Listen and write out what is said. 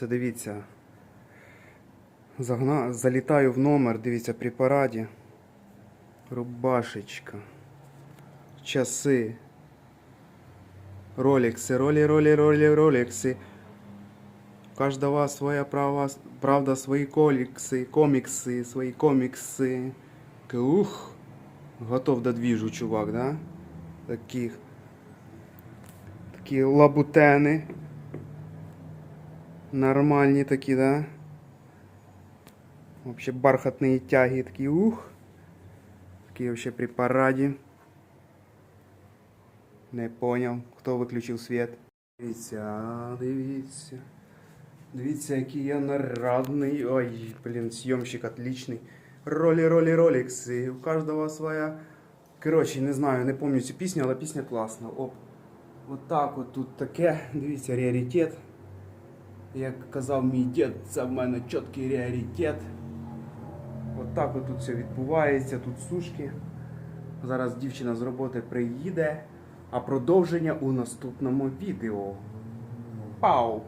Це дивіться. Загна... Залітаю в номер, дивіться, при параді. Рубашечка. Часи. Ролікси, ролі, ролі, ролі, ролікси. У Кожного своя права, правда, свої колікси, комікси, свої комікси. Ух, готов до двіжу, чувак, да? Таких. Такі лабутени. Нормальні такі, да? Вообще бархатные тяги такі, ух. Такі вообще при параді. Не понял, хто виключив світ. Дивіться, дивіться. Дивіться, який я нарадний. Ой, блін, съемщик отличный. Ролі, ролі, ролікси. У кожного своя. Коротше, не знаю, не пам'ятаю цю пісню, але пісня класна. Оп. От так от тут таке. Дивіться, раритет. Як казав мій дід, це в мене чіткий раритет. От так от тут все відбувається, тут сушки. Зараз дівчина з роботи приїде, а продовження у наступному відео. Пау!